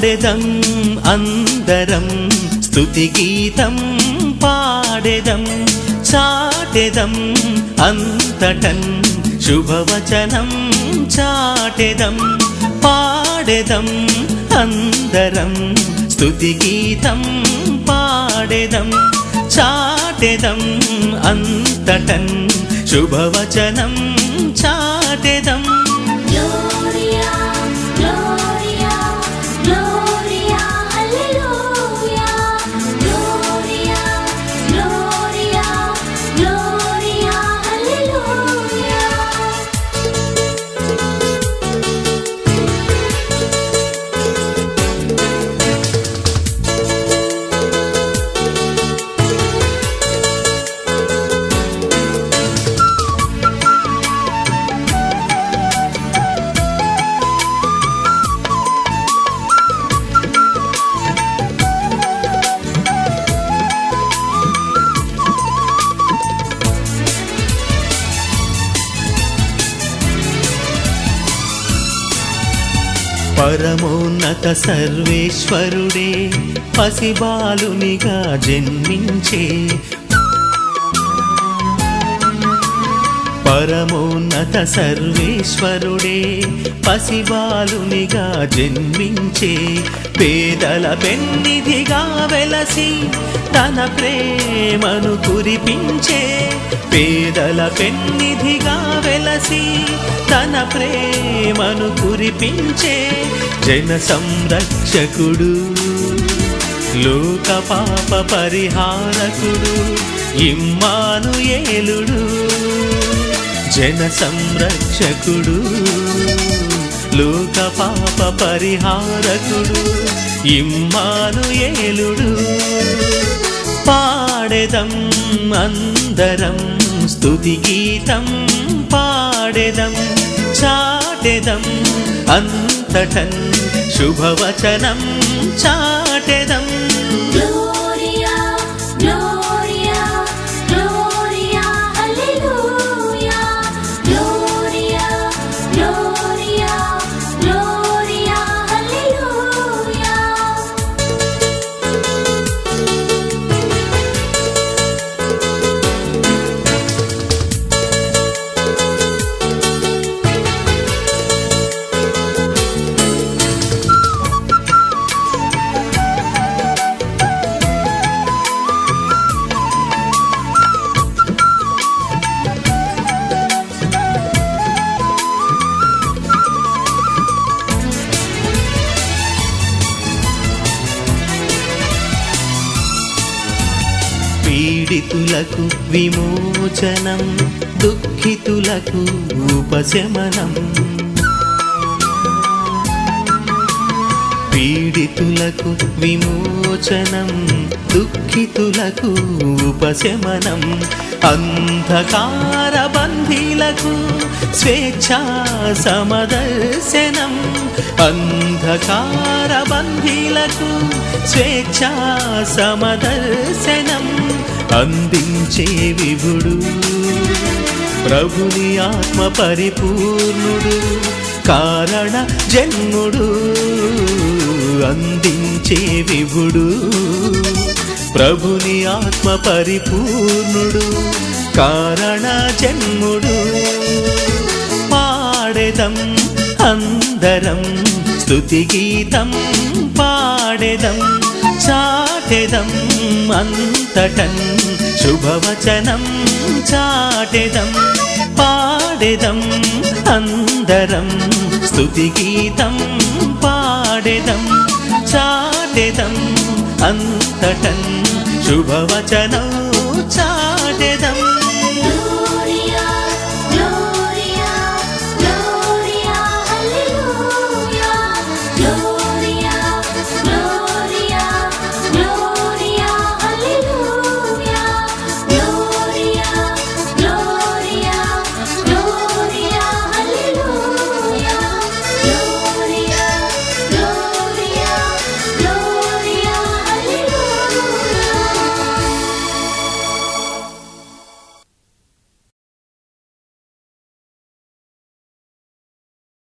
పాడెదం అందరం స్తుతి గీతం పాడెదం చాటెదం అంతటన్ శుభవచనం చాటెదం పాడెదం అందరం స్తుతి గీతం పాడెదం చాటెదం అంతటన్ శుభవచనం చాటెదం. పరమోన్నత సర్వేశ్వరుడే పసిబాలునిగా జన్మించే. పరమోన్నత సర్వేశ్వరుడే పసిబాలునిగా జన్మించే. పేదల పెన్నిధిగా వెలసి తన ప్రేమను కురిపించే. పేదల పెన్నిధిగా వెలసి తన ప్రేమను కురిపించే జన సంరక్షకుడు లోక పాప పరిహారకుడు ఇమ్మాను ఏలుడు జన సంరక్షకుడు లోక పాప పరిహారకుడు ఇమ్మాను ఏలుడు పాడెదం అందరం స్తుతి గీతం పాడెదం చాటెదం అంతటన్ శుభవచనం చాటెదం. పీడితులకు విమోచనం దుఃఖితులకు ఉపశమనం. పీడితులకు విమోచనం దుఃఖితులకు ఉపశమనం. అంధకార బంధీలకు స్వేచ్ఛా సమదర్శనం. అంధకార బంధీలకు స్వేచ్ఛా సమదర్శనం. అందించే విభుడు. ప్రభుని ఆత్మ పరిపూర్ణుడు కారణ జన్ముడు. అందించే విభుడు. ప్రభుని ఆత్మ పరిపూర్ణుడు కారణ జన్ముడు. పాడెదం అందరం స్తుతి గీతం పాడెదం చాటెదం అంతటన్ శుభవచనం చాటెదం పాడెదం అందరం స్తుతిగీతం పాడెదం చాటెదం అంతటన్ శుభవచనం చాటెదం.